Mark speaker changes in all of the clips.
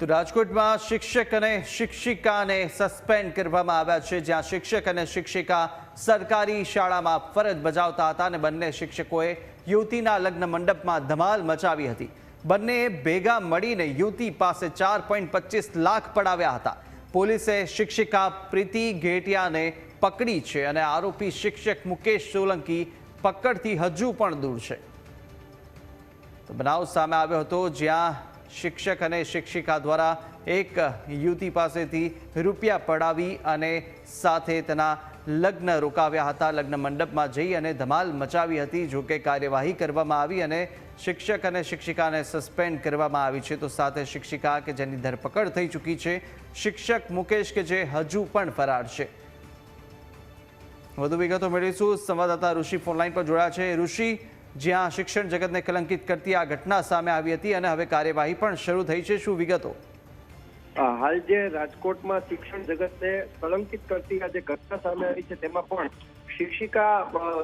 Speaker 1: તો રાજકોટમાં શિક્ષક અને શિક્ષિકાને સસ્પેન્ડ કરવામાં આવ્યા છે, જ્યાં શિક્ષક અને શિક્ષિકા સરકારી શાળામાં ફરજ બજાવતા હતા અને બંને શિક્ષકોએ યુવતીના લગ્ન મંડપમાં ધમાલ મચાવી હતી. બંને ભેગા મળીને યુવતી પાસે ચાર લાખ પડાવ્યા હતા. પોલીસે શિક્ષિકા પ્રીતિ ઘેટિયાને પકડી છે અને આરોપી શિક્ષક મુકેશ સોલંકી પકડથી હજુ પણ દૂર છે. બનાવ સામે આવ્યો હતો જ્યાં શિક્ષક અને શિક્ષિકા દ્વારા એક યુવતી પાસેથી રૂપિયા પડાવી અને સાથે તેના લગ્ન રોકાવ્યા હતા. લગ્ન મંડપમાં જઈ અને ધમાલ મચાવી હતી. જો કે કાર્યવાહી કરવામાં આવી અને શિક્ષક અને શિક્ષિકાને સસ્પેન્ડ કરવામાં આવી છે. તો સાથે શિક્ષિકા કે જેની ધરપકડ થઈ ચૂકી છે. શિક્ષક મુકેશ કે જે હજુ પણ ફરાર છે. વધુ વિગતો મેળવીશું. સંવાદદાતા ઋષિ ફોનલાઈન પર જોડાયા છે. ઋષિ જ્યાં શિક્ષણ જગતને કલંકિત કરતી આ ઘટના સામે આવી હતી અને હવે કાર્યવાહી પણ શરૂ થઈ છે. શું વિગતો?
Speaker 2: હાલ જે રાજકોટમાં શિક્ષણ જગતને કલંકિત કરતી આ જે ઘટના સામે આવી છે, તેમાં પણ શિક્ષિકા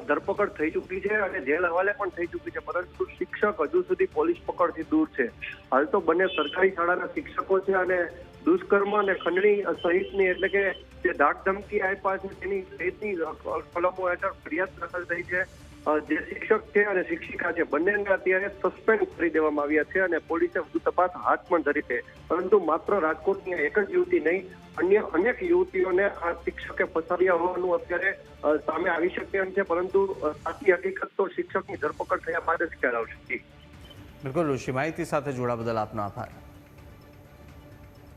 Speaker 2: ધરપકડ થઈ ચૂકી છે અને જેલ હવાલે પણ થઈ ચૂકી છે, પરંતુ શિક્ષક હજુ સુધી પોલીસ પકડથી દૂર છે. હાલ તો બંને સરકારી શાળાના શિક્ષકો છે અને દુષ્કર્મ અને ખંડણી સહિતની એટલે કે જે ધાક ધમકી આપ્યા છે, તેની સહિતની કલમો હેઠળ ફરિયાદ દાખલ થઈ છે. જે શિક્ષક છે અને શિક્ષિકા છે, બંનેને અત્યારે સસ્પેન્ડ કરી દેવામાં આવ્યા છે અને પોલીસે વધુ તપાસ હાથ પણ ધરી છે. પરંતુ માત્ર રાજકોટની એક જ યુવતી નહીં, અન્ય અનેક યુવતીઓને આ શિક્ષકે ફસાવ્યા હોવાનું અત્યારે સામે આવી શકે એમ છે, પરંતુ સાચી હકીકત તો શિક્ષકની ધરપકડ થયા બાદ જ ખ્યાલ આવશે.
Speaker 1: બિલકુલ ઋષિ, માહિતી સાથે જોડા બદલ આપનો આભાર.